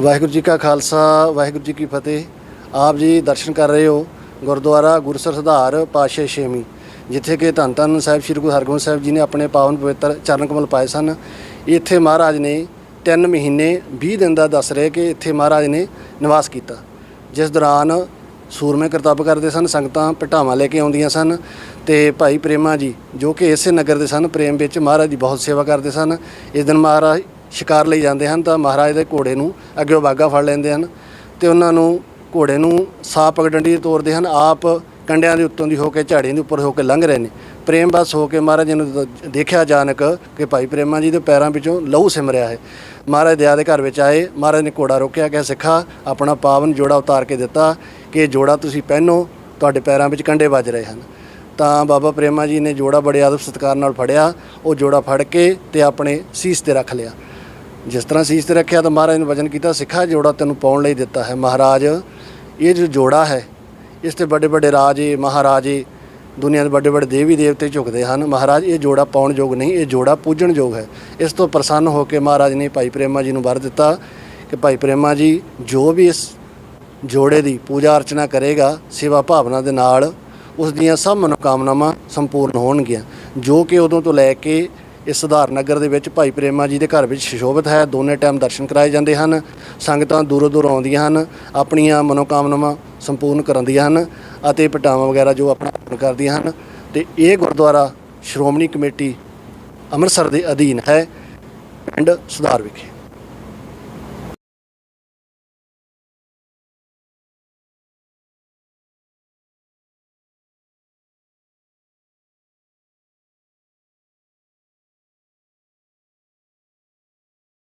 ਵਾਹਿਗੁਰੂ ਜੀ ਕਾ ਖਾਲਸਾ, ਵਾਹਿਗੁਰੂ ਜੀ ਕੀ ਫਤਿਹ। ਆਪ ਜੀ ਦਰਸ਼ਨ ਕਰ ਰਹੇ ਹੋ ਗੁਰਦੁਆਰਾ ਗੁਰਸਰ ਸੁਧਾਰ, ਪਾਸ਼ੇ ਛੇਵੀਂ, ਜਿੱਥੇ ਕਿ ਧੰਨ ਧੰਨ ਸਾਹਿਬ ਸ੍ਰੀ ਗੁਰੂ ਹਰਗੋਬਿੰਦ ਸਾਹਿਬ ਜੀ ਨੇ ਆਪਣੇ ਪਾਵਨ ਪਵਿੱਤਰ ਚਰਨ ਕਮਲ ਪਾਏ ਸਨ। ਇੱਥੇ ਮਹਾਰਾਜ ਨੇ 3 ਮਹੀਨੇ 20 ਦਿਨ ਦਾ ਦੱਸ ਰਹੇ ਕਿ ਇੱਥੇ ਮਹਾਰਾਜ ਨੇ ਨਿਵਾਸ ਕੀਤਾ। ਜਿਸ ਦੌਰਾਨ ਸੂਰਮੇ ਕਰਤੱਵ ਕਰਦੇ ਸਨ, ਸੰਗਤਾਂ ਪਟਾਵਾਂ ਲੈ ਕੇ ਆਉਂਦੀਆਂ ਸਨ ਤੇ ਭਾਈ ਪ੍ਰੇਮਾ ਜੀ ਜੋ ਕਿ ਇਸੇ ਨਗਰ ਦੇ ਸਨ, ਪ੍ਰੇਮ ਵਿੱਚ ਮਹਾਰਾਜ ਦੀ ਬਹੁਤ ਸੇਵਾ ਕਰਦੇ ਸਨ। ਇਸ ਦਿਨ ਮਹਾਰਾਜ ਸ਼ਿਕਾਰ ਲਈ ਜਾਂਦੇ ਹਨ ਤਾਂ ਮਹਾਰਾਜ ਦੇ ਘੋੜੇ ਨੂੰ ਅੱਗੇ ਬਾਗਾ ਫੜ ਲੈਂਦੇ ਹਨ ਤੇ ਉਹਨਾਂ ਨੂੰ ਘੋੜੇ ਨੂੰ ਸਾਹ ਪਗਡੰਡੀ ਤੋਰਦੇ ਹਨ, ਆਪ ਕੰਡਿਆਂ ਦੇ ਉੱਤੋਂ ਦੀ ਹੋ ਕੇ ਝਾੜੀਆਂ ਦੇ ਉੱਪਰ ਹੋ ਕੇ ਲੰਘ ਰਹੇ ਨੇ। ਪ੍ਰੇਮ ਬਸ ਹੋ ਕੇ ਮਹਾਰਾਜ ਜੀ ਨੂੰ ਦੇਖਿਆ ਅਚਾਨਕ ਕਿ ਭਾਈ ਪ੍ਰੇਮਾ ਜੀ ਦੇ ਪੈਰਾਂ ਵਿੱਚੋਂ ਲਹੂ ਸਿਮ ਰਿਹਾ ਹੈ। ਮਹਾਰਾਜ ਦਇਆ ਦੇ ਘਰ ਵਿੱਚ ਆਏ, ਮਹਾਰਾਜ ਨੇ ਘੋੜਾ ਰੋਕਿਆ ਕਿ ਸਿੱਖਾ, ਆਪਣਾ ਪਾਵਨ ਜੋੜਾ ਉਤਾਰ ਕੇ ਦਿੱਤਾ ਕਿ ਜੋੜਾ ਤੁਸੀਂ ਪਹਿਨੋ, ਤੁਹਾਡੇ ਪੈਰਾਂ ਵਿੱਚ ਕੰਡੇ ਵੱਜ ਰਹੇ ਹਨ। ਤਾਂ ਬਾਬਾ ਪ੍ਰੇਮਾ ਜੀ ਨੇ ਜੋੜਾ ਬੜੇ ਆਦਰ ਸਤਿਕਾਰ ਨਾਲ ਫੜਿਆ, ਉਹ ਜੋੜਾ ਫੜ ਕੇ ਤੇ ਆਪਣੇ ਸੀਸ ਤੇ ਰੱਖ ਲਿਆ। ਜਿਸ ਤਰ੍ਹਾਂ ਸੀਸ ਤੇ ਰੱਖਿਆ ਤਾਂ ਮਹਾਰਾਜ ਨੇ ਵਚਨ ਕੀਤਾ, ਸਿੱਖਾ ਜੋੜਾ ਤੈਨੂੰ ਪਾਉਣ ਲਈ ਦਿੱਤਾ ਹੈ। ਮਹਾਰਾਜ, ਇਹ ਜੋ ਜੋੜਾ ਹੈ, ਇਸ ਤੇ ਵੱਡੇ ਵੱਡੇ ਰਾਜੇ, ਮਹਾਰਾਜੇ ਦੁਨੀਆ ਦੇ ਵੱਡੇ ਵੱਡੇ ਦੇਵੀ ਦੇਵਤੇ ਝੁਕਦੇ ਹਨ। ਮਹਾਰਾਜ, ਇਹ ਜੋੜਾ ਪਾਉਣ ਯੋਗ ਨਹੀਂ, ਇਹ ਜੋੜਾ ਪੂਜਣ ਯੋਗ ਹੈ। ਇਸ ਤੋਂ ਪ੍ਰਸੰਨ ਹੋ ਕੇ ਮਹਾਰਾਜ ਨੇ ਭਾਈ ਪ੍ਰੇਮਾ ਜੀ ਨੂੰ ਵਰ ਦਿੱਤਾ ਕਿ ਭਾਈ ਪ੍ਰੇਮਾ ਜੀ, ਜੋ ਵੀ ਇਸ ਜੋੜੇ ਦੀ ਪੂਜਾ ਅਰਚਨਾ ਕਰੇਗਾ, ਸੇਵਾ ਭਾਵਨਾ ਦੇ ਨਾਲ ਉਸ ਦੀਆਂ ਸਭ ਮਨੋਕਾਮਨਾਵਾਂ ਸੰਪੂਰਨ ਹੋਣਗੀਆਂ। ਜੋ ਕਿ ਉਦੋਂ ਤੋਂ ਲੈ ਕੇ ਇਸ ਸੁਧਾਰ ਨਗਰ ਦੇ ਵਿੱਚ ਭਾਈ ਪ੍ਰੇਮਾ ਜੀ ਦੇ ਘਰ ਵਿੱਚ ਸ਼ਿਸ਼ੋਭਤ ਹੈ। ਦੋਨੇ ਟਾਈਮ ਦਰਸ਼ਨ ਕਰਾਏ ਜਾਂਦੇ ਹਨ। ਸੰਗਤਾਂ ਦੂਰੋਂ ਦੂਰ ਆਉਂਦੀਆਂ ਹਨ, ਆਪਣੀਆਂ ਮਨੋਕਾਮਨਾਵਾਂ ਸੰਪੂਰਨ ਕਰਾਉਂਦੀਆਂ ਹਨ ਅਤੇ ਪਟਾਵਾਂ ਵਗੈਰਾ ਜੋ ਆਪਣਾ ਕਰਦੀਆਂ ਹਨ। ਤੇ ਇਹ ਗੁਰਦੁਆਰਾ ਸ਼੍ਰੋਮਣੀ ਕਮੇਟੀ ਅੰਮ੍ਰਿਤਸਰ ਦੇ ਅਧੀਨ ਹੈ, ਪਿੰਡ ਸੁਧਾਰ ਵਿਖੇ।